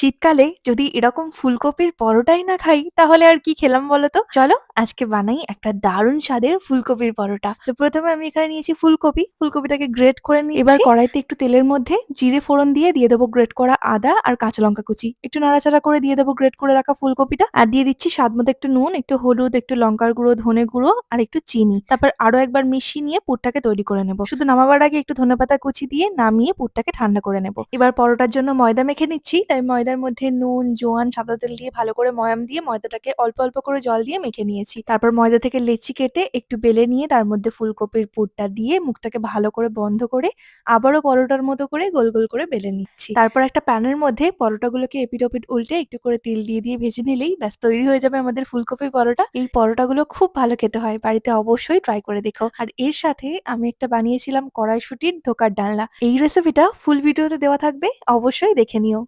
শীতকালে যদি এরকম ফুলকপির পরোটাই না খাই তাহলে আর কি খেলাম বলো তো? চলো আজকে বানাই একটা দারুণ স্বাদের ফুলকপির পরোটা। তো প্রথমে আমি এখানে নিয়েছি ফুলকপি, ফুলকপিটাকে গ্রেট করে নিচ্ছি। এবার কড়াইতে একটু তেলের মধ্যে জিরে ফোড়ন দিয়ে দিয়ে দেবো গ্রেট করা আদা আর কাঁচা লঙ্কা কুচি। একটু নাড়াচাড়া করে দিয়ে দেবো গ্রেট করে রাখা ফুলকপিটা আর দিয়ে দিচ্ছি স্বাদ মতো একটু নুন, একটু হলুদ, একটু লঙ্কার গুঁড়ো, ধনে গুঁড়ো আর একটু চিনি। তারপর আরও একবার মিশিয়ে নিয়ে পুরটাকে তৈরি করে নেব শুধু নামাবার আগে একটু ধনেপাতা কুচি দিয়ে নামিয়ে পুরটাকে ঠান্ডা করে নেব এবার পরোটার জন্য ময়দা মেখে নিচ্ছি তাই ময়দার মধ্যে নুন, জোয়ান, সাদা তেল দিয়ে ভালো করে ময়াম দিয়ে ময়দাটাকে অল্প অল্প করে জল দিয়ে মেখে নিয়েছি। তারপর ময়দা থেকে লেচি কেটে একটু বেলে নিয়ে তার মধ্যে ফুলকপির পুরটা দিয়ে মুখটাকে ভালো করে বন্ধ করে আবারও পরোটার মতো করে গোল গোল করে বেলে নিচ্ছি। তারপর একটা প্যানের মধ্যে পরোটাগুলোকে এপিট ওপিট উল্টে একটু করে তিল দিয়ে দিয়ে ভেজে নিলেই ব্যাস তৈরি হয়ে যাবে আমাদের ফুলকপি পরোটা। এই পরোটাগুলো খুব ভালো খেতে হয়। বাড়িতে অবশ্যই ট্রাই করে দেখো। আর এর সাথে আমি একটা বানিয়েছিলাম কড়াইশুঁটির ধোকার ডালনা। এই রেসিপিটা ফুল ভিডিওতে দেওয়া থাকবে অবশ্যই দেখে নিও।